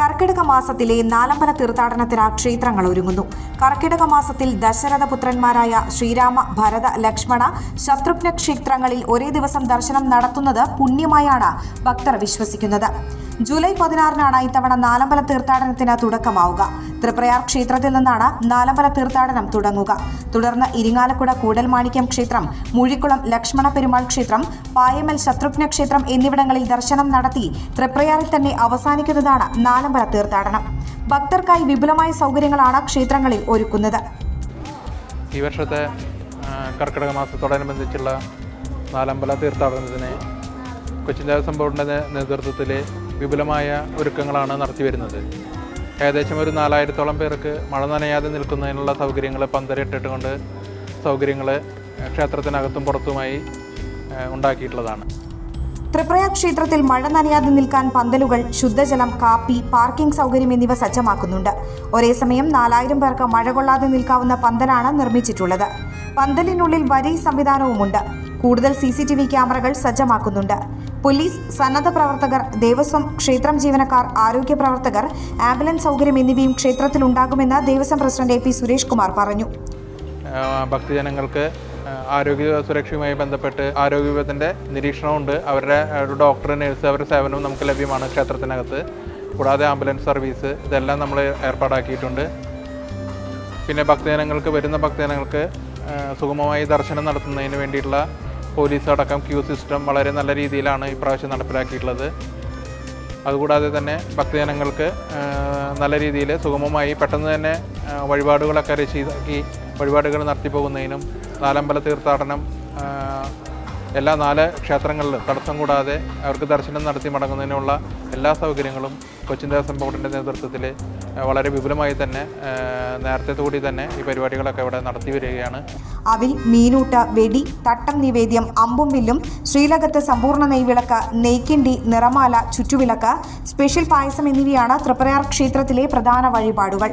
കർക്കിടക മാസത്തിലെ നാലമ്പല തീർത്ഥാടനത്തിന് ക്ഷേത്രങ്ങൾ ഒരുങ്ങുന്നു. കർക്കിടക മാസത്തിൽ ദശരഥപുത്രന്മാരായ ശ്രീരാമ ഭരത ലക്ഷ്മണ ശത്രുഘ്ന ക്ഷേത്രങ്ങളിൽ ഒരേ ദിവസം ദർശനം നടത്തുന്നത് പുണ്യമായാണ് ഭക്തർ വിശ്വസിക്കുന്നത്. ജൂലൈ പതിനാറിനാണ് ഇത്തവണ നാലമ്പല തീർത്ഥാടനത്തിന് തുടക്കമാവുക. തൃപ്രയാർ ക്ഷേത്രത്തിൽ നിന്നാണ് നാലമ്പല തീർത്ഥാടനം തുടങ്ങുക. തുടർന്ന് ഇരിങ്ങാലക്കുട കൂടൽമാണിക്യം ക്ഷേത്രം മൂഴിക്കുളം ലക്ഷ്മണ പെരുമാൾ ക്ഷേത്രം പായമൽ ശത്രുഘ്ന ക്ഷേത്രം എന്നിവിടങ്ങളിൽ ദർശനം നടത്തി തൃപ്രയാറിൽ തന്നെ അവസാനിക്കുന്നതാണ് നാലമ്പല തീർത്ഥാടനം. ഭക്തർക്കായി വിപുലമായ സൗകര്യങ്ങളാണ് ക്ഷേത്രങ്ങളിൽ ഒരുക്കുന്നത്. ഈ വർഷത്തെ കർക്കിടക മാസത്തോടനുബന്ധിച്ചുള്ള നാലമ്പല തീർത്ഥാടനത്തിന് കൊച്ചിൻ ദേവസ്വം ബോർഡിന്റെ നേതൃത്വത്തിൽ വിപുലമായ ഒരുക്കങ്ങളാണ് നടത്തിവരുന്നത് ഏകദേശം ഒരു നാലായിരത്തോളം പേർക്ക് മഴ നനയാതെ നിൽക്കുന്നതിനുള്ള സൗകര്യങ്ങൾ പന്തരയിട്ടിട്ടുകൊണ്ട് സൗകര്യങ്ങൾ ക്ഷേത്രത്തിനകത്തും പുറത്തുമായി ഉണ്ടാക്കിയിട്ടുള്ളതാണ്. ത്രിപ്രയ ക്ഷേത്രത്തിൽ മഴ നനയാതെ നിൽക്കാൻ പന്തലുകൾ ശുദ്ധജലം കാപ്പി പാർക്കിംഗ് സൗകര്യം എന്നിവ സജ്ജമാക്കുന്നുണ്ട്. ഒരേ സമയം നാലായിരം പേർക്ക് മഴ കൊള്ളാതെ നിൽക്കാവുന്ന പന്തലാണ് നിർമ്മിച്ചിട്ടുള്ളത്. പന്തലിനുള്ളിൽ വരി സംവിധാനവുമുണ്ട്. കൂടുതൽ സി സി ടി വി ക്യാമറകൾ സജ്ജമാക്കുന്നുണ്ട്. പോലീസ് സന്നദ്ധ പ്രവർത്തകർ ദേവസ്വം ക്ഷേത്രം ജീവനക്കാർ ആരോഗ്യ പ്രവർത്തകർ ആംബുലൻസ് സൗകര്യം എന്നിവയും ക്ഷേത്രത്തിലുണ്ടാകുമെന്ന് Devaswom president A P Suresh Kumar പറഞ്ഞു ഭക്തജനങ്ങൾക്ക് ആരോഗ്യ സുരക്ഷയുമായി ബന്ധപ്പെട്ട് ആരോഗ്യ വിഭവത്തിന്റെ നിരീക്ഷണമുണ്ട്. അവരുടെ ഡോക്ടർ നേഴ്സ് അവരുടെ സേവനവും നമുക്ക് ലഭ്യമാണ് ക്ഷേത്രത്തിനകത്ത്. കൂടാതെ ആംബുലൻസ് സർവീസ് ഇതെല്ലാം നമ്മൾ ഏർപ്പാടാക്കിയിട്ടുണ്ട്. പിന്നെ ഭക്തജനങ്ങൾക്ക് വരുന്ന ഭക്തജനങ്ങൾക്ക് സുഗമമായി ദർശനം നടത്തുന്നതിന് വേണ്ടിയിട്ടുള്ള പോലീസ് അടക്കം ക്യൂ സിസ്റ്റം വളരെ നല്ല രീതിയിലാണ് ഇപ്രാവശ്യം നടപ്പിലാക്കിയിട്ടുള്ളത്. അതുകൂടാതെ തന്നെ ഭക്തജനങ്ങൾക്ക് നല്ല രീതിയിൽ സുഗമമായി പെട്ടെന്ന് തന്നെ വഴിപാടുകളൊക്കെ രചിതാക്കി വഴിപാടുകൾ നടത്തിപ്പോകുന്നതിനും നാലമ്പല തീർത്ഥാടനം എല്ലാ നാല് ക്ഷേത്രങ്ങളിലും തടസ്സം കൂടാതെ അവർക്ക് ദർശനം നടത്തി മടങ്ങുന്നതിനുള്ള എല്ലാ സൗകര്യങ്ങളും കൊച്ചിൻ ദേവസ്വം ബോർഡിന്റെ നേതൃത്വത്തിൽ വളരെ വിപുലമായി തന്നെ നേരത്തെ കൂടി തന്നെ ഈ പരിപാടികളൊക്കെ ഇവിടെ നടത്തി വരികയാണ്. അവിൽ മീനൂട്ട വെടി തട്ടം നിവേദ്യം അമ്പും വില്ലും ശ്രീലകത്ത് സമ്പൂർണ നെയ്വിളക്ക് നെയ്ക്കിണ്ടി നിറമാല ചുറ്റുവിളക്ക് സ്പെഷ്യൽ പായസം എന്നിവയാണ് തൃപ്രയാർ ക്ഷേത്രത്തിലെ പ്രധാന വഴിപാടുകൾ.